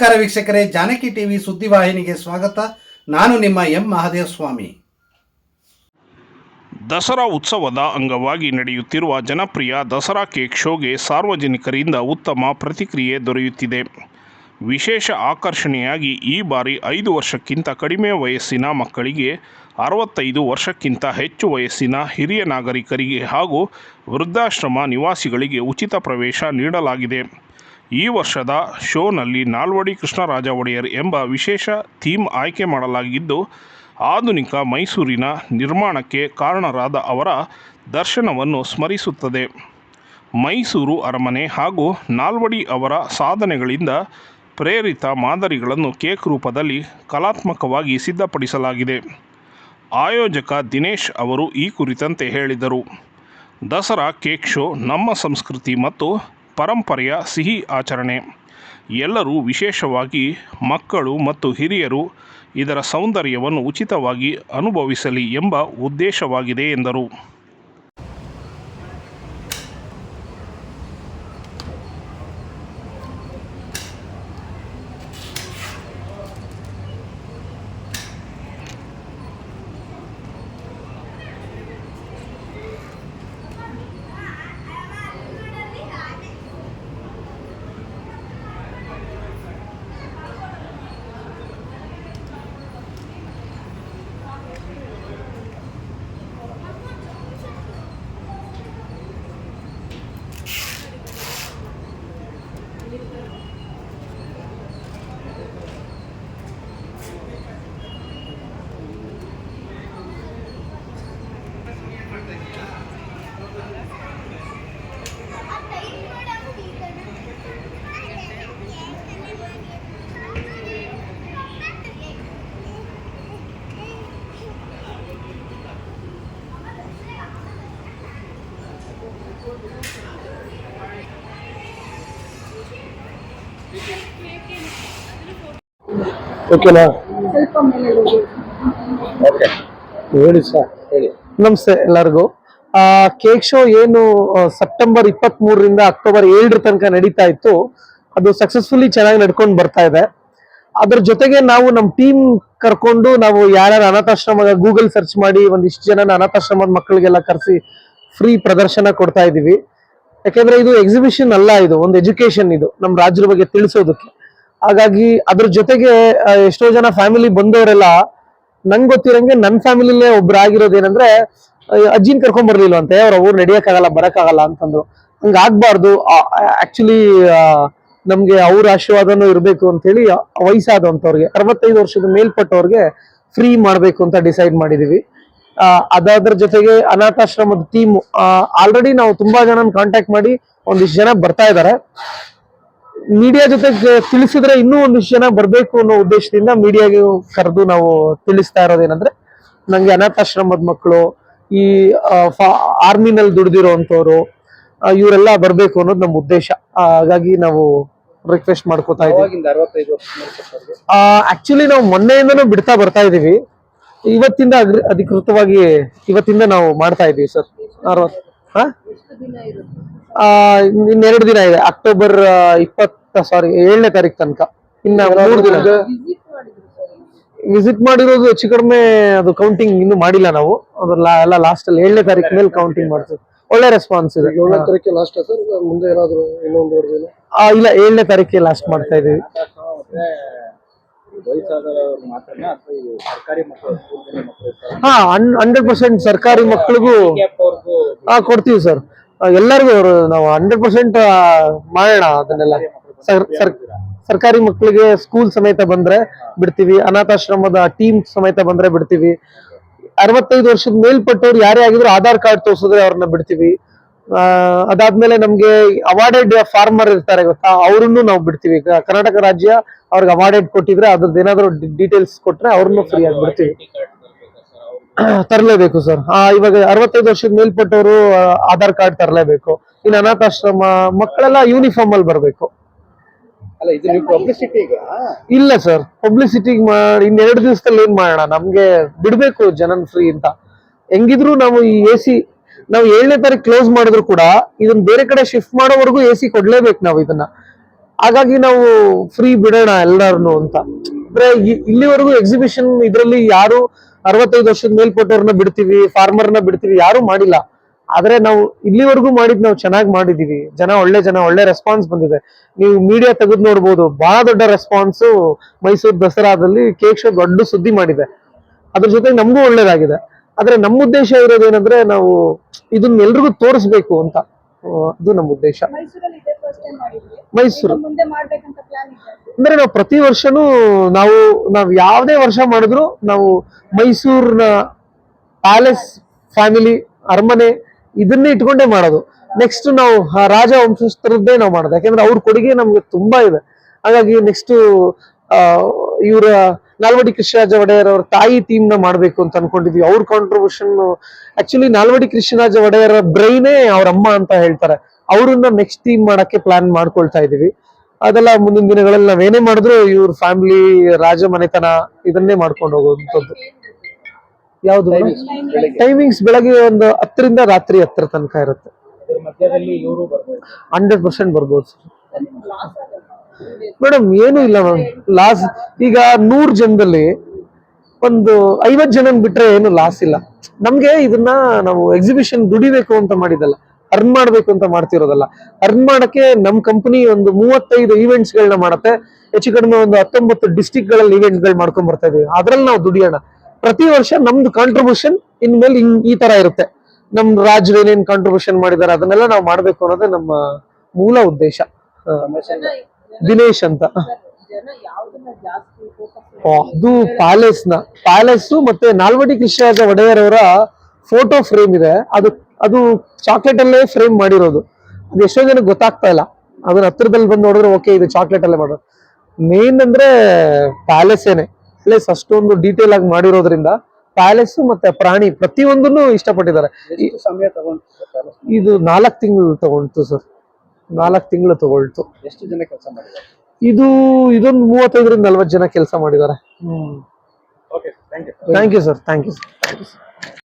ನಮಸ್ಕಾರ ವೀಕ್ಷಕರೇ, ಜಾನಕಿ ಟಿವಿ ಸುದ್ದಿವಾಹಿನಿಗೆ ಸ್ವಾಗತ. ನಾನು ನಿಮ್ಮ ಎಂ ಮಹಾದೇವ ಸ್ವಾಮಿ ದಸರಾ ಉತ್ಸವದ ಅಂಗವಾಗಿ ನಡೆಯುತ್ತಿರುವ ಜನಪ್ರಿಯ ದಸರಾ ಕೇಕ್ ಶೋಗೆ ಸಾರ್ವಜನಿಕರಿಂದ ಉತ್ತಮ ಪ್ರತಿಕ್ರಿಯೆ ದೊರೆಯುತ್ತಿದೆ. ವಿಶೇಷ ಆಕರ್ಷಣೆಯಾಗಿ ಈ ಬಾರಿ ಐದು ವರ್ಷಕ್ಕಿಂತ ಕಡಿಮೆ ವಯಸ್ಸಿನ ಮಕ್ಕಳಿಗೆ ಅರವತ್ತೈದು ವರ್ಷಕ್ಕಿಂತ ಹೆಚ್ಚು ವಯಸ್ಸಿನ ಹಿರಿಯ ನಾಗರಿಕರಿಗೆ ಹಾಗೂ ವೃದ್ಧಾಶ್ರಮ ನಿವಾಸಿಗಳಿಗೆ ಉಚಿತ ಪ್ರವೇಶ ನೀಡಲಾಗಿದೆ. ಈ ವರ್ಷದ ಶೋನಲ್ಲಿ ನಾಲ್ವಡಿ ಕೃಷ್ಣರಾಜ ಒಡೆಯರ್ ಎಂಬ ವಿಶೇಷ ಥೀಮ್ ಆಯ್ಕೆ ಮಾಡಲಾಗಿದ್ದು, ಆಧುನಿಕ ಮೈಸೂರಿನ ನಿರ್ಮಾಣಕ್ಕೆ ಕಾರಣರಾದ ಅವರ ದರ್ಶನವನ್ನು ಸ್ಮರಿಸುತ್ತದೆ. ಮೈಸೂರು ಅರಮನೆ ಹಾಗೂ ನಾಲ್ವಡಿ ಅವರ ಸಾಧನೆಗಳಿಂದ ಪ್ರೇರಿತ ಮಾದರಿಗಳನ್ನು ಕೇಕ್ ರೂಪದಲ್ಲಿ ಕಲಾತ್ಮಕವಾಗಿ ಸಿದ್ಧಪಡಿಸಲಾಗಿದೆ. ಆಯೋಜಕ ದಿನೇಶ್ ಅವರು ಈ ಕುರಿತಂತೆ ಹೇಳಿದರು. ದಸರಾ ಕೇಕ್ ಶೋ ನಮ್ಮ ಸಂಸ್ಕೃತಿ ಮತ್ತು ಪರಂಪರೆಯ ಸಿಹಿ ಆಚರಣೆ. ಎಲ್ಲರೂ ವಿಶೇಷವಾಗಿ ಮಕ್ಕಳು ಮತ್ತು ಹಿರಿಯರು ಇದರ ಸೌಂದರ್ಯವನ್ನು ಉಚಿತವಾಗಿ ಅನುಭವಿಸಲಿ ಎಂಬ ಉದ್ದೇಶವಾಗಿದೆ ಎಂದರು. ಓಕೆನಾ ಸ್ವಲ್ಪ ಮೇಲೆ ಹೋಗಿ. ಹೇಳಿ ಸರ್ ಹೇಳಿ. ನಮಸ್ತೆ ಎಲ್ಲರಿಗೂ. ಆ ಕೇಕ್ ಶೋ ಏನು ಸೆಪ್ಟೆಂಬರ್ ಇಪ್ಪತ್ತ್ ಮೂರರಿಂದ ಅಕ್ಟೋಬರ್ ಏಳರ ತನಕ ನಡೀತಾ ಇತ್ತು. ಅದು ಸಕ್ಸಸ್ಫುಲಿ ಚೆನ್ನಾಗಿ ನಡ್ಕೊಂಡು ಬರ್ತಾ ಇದೆ. ಅದ್ರ ಜೊತೆಗೆ ನಾವು ನಮ್ಮ ಟೀಮ್ ಕರ್ಕೊಂಡು ನಾವು ಯಾರ್ಯಾರು ಅನಾಥಾಶ್ರಮ ಗೂಗಲ್ ಸರ್ಚ್ ಮಾಡಿ ಒಂದಿಷ್ಟು ಜನ ಅನಾಥಾಶ್ರಮದ ಮಕ್ಕಳಿಗೆಲ್ಲ ಕರೆಸಿ ಫ್ರೀ ಪ್ರದರ್ಶನ ಕೊಡ್ತಾ ಇದೀವಿ. ಯಾಕಂದ್ರೆ ಇದು ಎಕ್ಸಿಬಿಷನ್ ಅಲ್ಲ ಇದು, ಒಂದು ಎಜುಕೇಶನ್ ಇದು ನಮ್ಮ ರಾಜ್ಯದ ಬಗ್ಗೆ ತಿಳಿಸೋದಕ್ಕೆ. ಹಾಗಾಗಿ ಅದ್ರ ಜೊತೆಗೆ ಎಷ್ಟೋ ಜನ ಫ್ಯಾಮಿಲಿ ಬಂದವರೆಲ್ಲ ನಂಗೆ ಗೊತ್ತಿರಂಗೆ ನನ್ನ ಫ್ಯಾಮಿಲಿಲೇ ಏನಂದ್ರೆ ಅಜ್ಜಿನ್ ಕರ್ಕೊಂಡ್ ಬರ್ಲಿಲ್ಲ ಅಂತೆ ಅವ್ರ ಊರ್ ನಡಿಯಕ್ಕಾಗಲ್ಲ, ಬರಕ್ಕಾಗಲ್ಲ ಅಂತಂದ್ರು. ಹಂಗ ಆಗ್ಬಾರ್ದು ಆಕ್ಚುಲಿ ನಮ್ಗೆ ಅವ್ರ ಆಶೀರ್ವಾದನೂ ಇರಬೇಕು ಅಂತ ಹೇಳಿ ವಯಸ್ಸಾದಂತವ್ರಿಗೆ ಅರವತ್ತೈದು ವರ್ಷದ ಮೇಲ್ಪಟ್ಟವ್ರಿಗೆ ಫ್ರೀ ಮಾಡಬೇಕು ಅಂತ ಡಿಸೈಡ್ ಮಾಡಿದೀವಿ. ಅದಾದ್ರ ಜೊತೆಗೆ ಅನಾಥಾಶ್ರಮದ ಟೀಮ್ ಆಲ್ರೆಡಿ ನಾವು ತುಂಬಾ ಜನ ಕಾಂಟ್ಯಾಕ್ಟ್ ಮಾಡಿ ಒಂದಿಷ್ಟು ಜನ ಬರ್ತಾ ಇದ್ದಾರೆ ಮೀಡಿಯಾ ಜೊತೆ ತಿಳಿಸಿದ್ರೆ ಇನ್ನೂ ಒಂದಿಷ್ಟು ಜನ ಬರ್ಬೇಕು ಅನ್ನೋ ಉದ್ದೇಶದಿಂದ ಮೀಡಿಯಾಗೆ ಕರೆದು ನಾವು ತಿಳಿಸ್ತಾ ಇರೋದೇನಂದ್ರೆ ನಂಗೆ ಅನಾಥಾಶ್ರಮದ ಮಕ್ಕಳು ಈ ಆರ್ಮಿನಲ್ಲಿ ದುಡ್ದಿರೋ ಅಂತವ್ರು ಇವರೆಲ್ಲ ಬರ್ಬೇಕು ಅನ್ನೋದು ನಮ್ಮ ಉದ್ದೇಶ. ಹಾಗಾಗಿ ನಾವು ರಿಕ್ವೆಸ್ಟ್ ಮಾಡ್ಕೋತಾ ಇದ್ದೀವಿ. ಮೇಲ್ಪಟ್ಟವ್ರಿಗೆ ಆಕ್ಚುಲಿ ನಾವು ಮೊನ್ನೆಯಿಂದನೂ ಬಿಡ್ತಾ ಬರ್ತಾ ಇದೀವಿ ಇವತ್ತಿಂದ ಅಧಿಕೃತವಾಗಿ ಇವತ್ತಿಂದ ನಾವು ಮಾಡ್ತಾ ಇದ್ದೀವಿ ಸರ್. ಅರವತ್ ಹಾ? ಇನ್ನೆರಡು ದಿನ ಇದೆ. ಅಕ್ಟೋಬರ್ ಇಪ್ಪತ್ತ ಸಾರಿ ಏಳನೇ ತಾರೀಕು ತನಕ. ಇನ್ನ ಮೂರು ದಿನ. ವಿಸಿಟ್ ಮಾಡಿರೋದು ಹೆಚ್ಚು ಕಡಿಮೆ ಅದು ಕೌಂಟಿಂಗ್ ಇನ್ನು ಮಾಡಿಲ್ಲ ನಾವು. ಅದು ಲಾ- ಎಲ್ಲ ಲಾಸ್ಟ್ ಅಲ್ಲಿ ಏಳನೇ ತಾರೀಕು ಮೇಲೆ ಕೌಂಟಿಂಗ್ ಮಾಡ್ತೀವಿ. ಒಳ್ಳೆ ರೆಸ್ಪಾನ್ಸ್ ಇದೆ. ಏಳನೇ ತಾರೀಕಿಗೆ ಲಾಸ್ಟ್ ಸರ್? ಮುಂದೆ ಏನಾದ್ರು ಇನ್ನೊಂದು ಇಲ್ಲ ಏಳನೇ ತಾರೀಕಿಗೆ ಲಾಸ್ಟ್ ಮಾಡ್ತಾ ಇದೀವಿ ಹಾ ಹಂಡ್ರೆಡ್ ಪರ್ಸೆಂಟ್ ಸರ್ಕಾರಿ ಮಕ್ಕಳಿಗೂ ಹಾ ಕೊಡ್ತೀವಿ ಸರ್. ಎಲ್ಲರಿಗೂ ಅವರು ನಾವು ಹಂಡ್ರೆಡ್ ಪರ್ಸೆಂಟ್ ಮಾಡೋಣ ಅದನ್ನೆಲ್ಲ. ಸರ್ ಸರ್- ಸರ್ಕಾರಿ ಮಕ್ಕಳಿಗೆ ಸ್ಕೂಲ್ ಸಮೇತ ಬಂದ್ರೆ ಬಿಡ್ತೀವಿ ಅನಾಥಾಶ್ರಮದ ಟೀಮ್ ಸಮೇತ ಬಂದ್ರೆ ಬಿಡ್ತೀವಿ. ಅರವತ್ತೈದು ವರ್ಷದ ಮೇಲ್ಪಟ್ಟವ್ರು ಯಾರೇ ಆಗಿದ್ರು ಆಧಾರ್ ಕಾರ್ಡ್ ತೋರಿಸಿದ್ರೆ ಅವ್ರನ್ನ ಬಿಡ್ತೀವಿ. ಅದಾದ್ಮೇಲೆ ನಮ್ಗೆ ಅವಾರ್ಡೆಡ್ ಫಾರ್ಮರ್ ಇರ್ತಾರೆ ಗೊತ್ತಾ? ಅವ್ರನ್ನು ನಾವು ಬಿಡ್ತೀವಿ. ಈಗ ಕರ್ನಾಟಕ ರಾಜ್ಯ ಅವ್ರಿಗೆ ಅವಾರ್ಡೆಡ್ ಕೊಟ್ಟಿದ್ರೆ ಅದ್ರದ್ದು ಏನಾದ್ರು ಡೀಟೇಲ್ಸ್ ಕೊಟ್ರೆ ಅವ್ರನ್ನು ಫ್ರೀ ಆಗಿ ಬಿಡ್ತೀವಿ. ತರಲೇಬೇಕು ಸರ್ ಆ ಇವಾಗ ಅರವತ್ತೈದು ವರ್ಷದ ಮೇಲ್ಪಟ್ಟವರು ಆಧಾರ್ ಕಾರ್ಡ್ ತರಲೇಬೇಕು. ಇನ್ನು ಅನಾಥಾಶ್ರಮ ಮಕ್ಕಳೆಲ್ಲ ಯೂನಿಫಾರ್ಮ್ ಅಲ್ಲಿ ಬರಬೇಕು. ಇಲ್ಲ ಸರ್ ಪಬ್ಲಿಸಿಟಿ ಮಾಡಿ ಇನ್ನೆರಡು ದಿವಸದಲ್ಲಿ ಏನ್ ಮಾಡೋಣ? ನಮ್ಗೆ ಬಿಡ್ಬೇಕು ಜನನ್ ಫ್ರೀ ಅಂತ. ಹೆಂಗಿದ್ರು ನಾವು ಈ ಎ ಸಿ ನಾವು ಏಳನೇ ತಾರೀಕು ಕ್ಲೋಸ್ ಮಾಡಿದ್ರು ಕೂಡ ಇದನ್ನ ಬೇರೆ ಕಡೆ ಶಿಫ್ಟ್ ಮಾಡೋವರೆಗೂ ಎ ಸಿ ಕೊಡ್ಲೇಬೇಕು ನಾವು ಇದನ್ನ. ಹಾಗಾಗಿ ನಾವು ಫ್ರೀ ಬಿಡೋಣ ಎಲ್ಲಾರನು ಅಂತ. ಅಂದ್ರೆ ಇಲ್ಲಿವರೆಗೂ ಎಕ್ಸಿಬಿಷನ್ ಇದರಲ್ಲಿ ಯಾರು ಅರವತ್ತೈದು ವರ್ಷದ ಮೇಲ್ಪಟ್ಟವ್ರನ್ನ ಬಿಡ್ತೀವಿ ಫಾರ್ಮರ್ನ ಬಿಡ್ತೀವಿ, ಯಾರು ಮಾಡಿಲ್ಲ. ಆದ್ರೆ ನಾವು ಇಲ್ಲಿವರೆಗೂ ಮಾಡಿದ್ ನಾವು ಚೆನ್ನಾಗಿ ಮಾಡಿದೀವಿ. ಜನ ಒಳ್ಳೆ ಜನ, ಒಳ್ಳೆ ರೆಸ್ಪಾನ್ಸ್ ಬಂದಿದೆ. ನೀವು ಮೀಡಿಯಾ ತೆಗೆದು ನೋಡ್ಬೋದು. ಬಹಳ ದೊಡ್ಡ ರೆಸ್ಪಾನ್ಸ್ ಮೈಸೂರು ದಸರಾದಲ್ಲಿ ಕೇಕ್ ಶೋ ದೊಡ್ಡ ಸುದ್ದಿ ಮಾಡಿದೆ. ಅದ್ರ ಜೊತೆಗೆ ನಮಗೂ ಒಳ್ಳೇದಾಗಿದೆ. ಆದ್ರೆ ನಮ್ಮ ಉದ್ದೇಶ ಇರೋದೇನಂದ್ರೆ ನಾವು ಇದನ್ನ ಎಲ್ರಿಗೂ ತೋರಿಸ್ಬೇಕು ಅಂತ. ಅದು ನಮ್ಮ ಉದ್ದೇಶ. ಮೈಸೂರು. ಅಂದ್ರೆ ನಾವು ಪ್ರತಿ ವರ್ಷನೂ ನಾವು ನಾವು ಯಾವುದೇ ವರ್ಷ ಮಾಡಿದ್ರು ನಾವು ಮೈಸೂರಿನ ಪ್ಯಾಲೇಸ್ ಫ್ಯಾಮಿಲಿ ಅರಮನೆ ಇದನ್ನೇ ಇಟ್ಕೊಂಡೇ ಮಾಡೋದು. ನೆಕ್ಸ್ಟ್ ನಾವು ರಾಜ ವಂಶಸ್ಥರದ್ದೇ ನಾವು ಮಾಡೋದು. ಯಾಕಂದ್ರೆ ಅವ್ರ ಕೊಡುಗೆ ನಮ್ಗೆ ತುಂಬಾ ಇದೆ. ಹಾಗಾಗಿ ನೆಕ್ಸ್ಟ್ ಇವರ ನಾಲ್ವಡಿ ಕೃಷ್ಣರಾಜ ಒಡೆಯರ್ ಅವ್ರ ತಾಯಿ ಟೀಮ್ನ ಮಾಡ್ಬೇಕು ಅಂತ ಅನ್ಕೊಂಡಿದ್ವಿ. ಅವ್ರ ಕಾಂಟ್ರಿಬ್ಯೂಷನ್ ಆಕ್ಚುಲಿ ನಾಲ್ವಡಿ ಕೃಷ್ಣರಾಜ ಒಡೆಯರ ಬ್ರೈನೇ ಅವ್ರ ಅಮ್ಮ ಅಂತ ಹೇಳ್ತಾರೆ. ಅವ್ರನ್ನ ನೆಕ್ಸ್ಟ್ ಟೀಮ್ ಮಾಡಕ್ಕೆ ಪ್ಲಾನ್ ಮಾಡ್ಕೊಳ್ತಾ ಇದೀವಿ ಅದೆಲ್ಲ ಮುಂದಿನ ದಿನಗಳಲ್ಲಿ ನಾವೇನೇ ಮಾಡಿದ್ರು ಇವ್ರ ಫ್ಯಾಮಿಲಿ ರಾಜ ಮನೆತನ ಇದನ್ನೇ ಮಾಡ್ಕೊಂಡು ಹೋಗುವಂಥದ್ದು. ಯಾವ್ದು ಟೈಮಿಂಗ್ಸ್ ಬೆಳಗ್ಗೆ ಒಂದು ಹತ್ತರಿಂದ ರಾತ್ರಿ ಹತ್ತರ ತನಕ ಇರುತ್ತೆ. ಹಂಡ್ರೆಡ್ ಪರ್ಸೆಂಟ್ ಬರ್ಬೋದು. ಮೇಡಮ್, ಏನು ಇಲ್ಲ ಮ್ಯಾಮ್ ಲಾಸ್ ಈಗ ನೂರು ಜನದಲ್ಲಿ ಒಂದು ಐವತ್ ಜನ ಬಿಟ್ರೆ ಏನು ಲಾಸ್ ಇಲ್ಲ. ನಮ್ಗೆ ಇದನ್ನ ನಾವು ಎಕ್ಸಿಬಿಷನ್ ದುಡಿಬೇಕು ಅಂತ ಮಾಡಿದಲ್ಲ ಅರ್ನ್ ಮಾಡ್ಬೇಕು ಅಂತ ಮಾಡ್ತಿರೋದಲ್ಲ. ಅರ್ನ್ ಮಾಡಕ್ಕೆ ನಮ್ ಕಂಪನಿ ಒಂದು ಮೂವತ್ತೈದು ಈವೆಂಟ್ಸ್ ಗಳನ್ನ ಮಾಡತ್ತೆ. ಹೆಚ್ಚು ಕಡಿಮೆ ಒಂದು ಹತ್ತೊಂಬತ್ತು ಡಿಸ್ಟಿಕ್ಗಳಲ್ಲಿ ಈವೆಂಟ್ಗಳು ಮಾಡ್ಕೊಂಡ್ ಬರ್ತಾ ಇದೀವಿ. ಅದ್ರಲ್ಲಿ ನಾವು ದುಡಿಯೋಣ. ಪ್ರತಿ ವರ್ಷ ನಮ್ದು ಕಾಂಟ್ರಿಬ್ಯೂಷನ್ ಇನ್ಮೇಲೆ ಹಿಂಗ್ ಈ ತರ ಇರುತ್ತೆ. ನಮ್ ರಾಜ್ಯ ಏನೇನ್ ಕಾಂಟ್ರಿಬ್ಯೂಷನ್ ಮಾಡಿದಾರೆ ಅದನ್ನೆಲ್ಲ ನಾವು ಮಾಡ್ಬೇಕು ಅನ್ನೋದೇ ನಮ್ಮ ಮೂಲ ಉದ್ದೇಶ. ದಿನೇಶ್ ಅಂತ. ಅದು ಪ್ಯಾಲೇಸ್ನ. ಪ್ಯಾಲೇಸ್ ಮತ್ತೆ ನಾಲ್ವಡಿ ಕೃಷ್ಣರಾಜ ಒಡೆಯರ್ ಅವರ ಫೋಟೋ ಫ್ರೇಮ್ ಇದೆ. ಅದು ಅದು ಚಾಕ್ಲೇಟ್ ಅಲ್ಲೇ ಫ್ರೇಮ್ ಮಾಡಿರೋದು. ಅದು ಎಷ್ಟೋ ಜನಕ್ಕೆ ಗೊತ್ತಾಗ್ತಾ ಇಲ್ಲ. ಅದನ್ನ ಹತ್ರದಲ್ಲಿ ಬಂದು ನೋಡಿದ್ರೆ ಓಕೆ ಇದು ಚಾಕ್ಲೇಟ್ ಅಲ್ಲೇ ಮಾಡೋದು. ಮೇನ್ ಅಂದ್ರೆ ಪ್ಯಾಲೇಸ್ ಏನೆ. ಪ್ಲೇಸ್ ಅಷ್ಟೊಂದು ಡೀಟೇಲ್ ಆಗಿ ಮಾಡಿರೋದ್ರಿಂದ ಪ್ಯಾಲೇಸ್ ಮತ್ತೆ ಪ್ರಾಣಿ ಪ್ರತಿಯೊಂದನ್ನು ಇಷ್ಟಪಟ್ಟಿದ್ದಾರೆ. ಇದು ನಾಲ್ಕು ತಿಂಗಳು ತಗೊಂಡ್ತು ಸರ್ ನಾಲ್ಕು ತಿಂಗಳು ತಗೊಳ್ತು. ಎಷ್ಟು ಜನ ಕೆಲಸ ಮಾಡಿದ್ದಾರೆ? ಇದು ಇದೊಂದು ಮೂವತ್ತೈದರಿಂದ ನಲ್ವತ್ತು ಜನ ಕೆಲಸ ಮಾಡಿದ್ದಾರೆ. Okay thank you thank you sir thank you sir